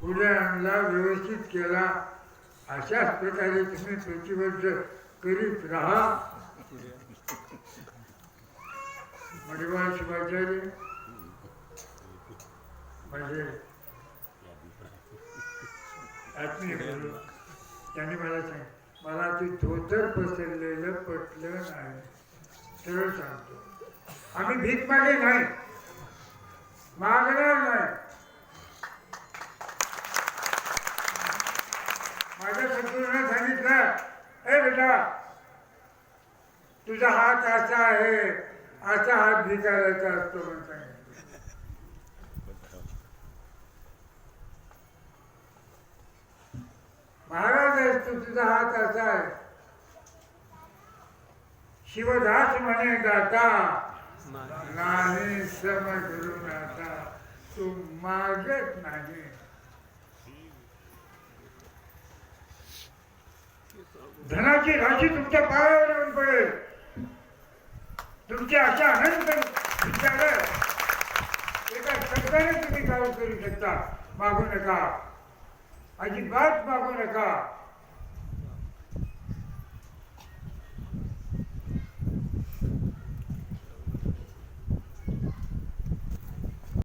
पुढे व्यवस्थित केला. अशाच प्रकारे तुम्ही प्रतिबद्ध करीत राहा. मणिवार शिवाचार्य माझे आत्मीय त्यांनी मला सांग मला ते धोतर पसरलेलं पटलं नाही. सरळ सांगतो. आम्ही भीक मागे नाही. मागणार सद्गुरूने सांगितलं. ए बेटा तुझा हात असा आहे असा हात भिकारायचा असतो महाराज आहेस तू तुझा हात असा आहे. शिवदास म्हणे दाता नाही सम गुरु नाथा तू मागत नाही. धनाची राशी तुमच्या पायावर येऊन पडेल. तुमच्या अशा अनंत विचार एका शब्दाने तुम्ही काम करू शकता. मागू नका. अजिबात मागू नका.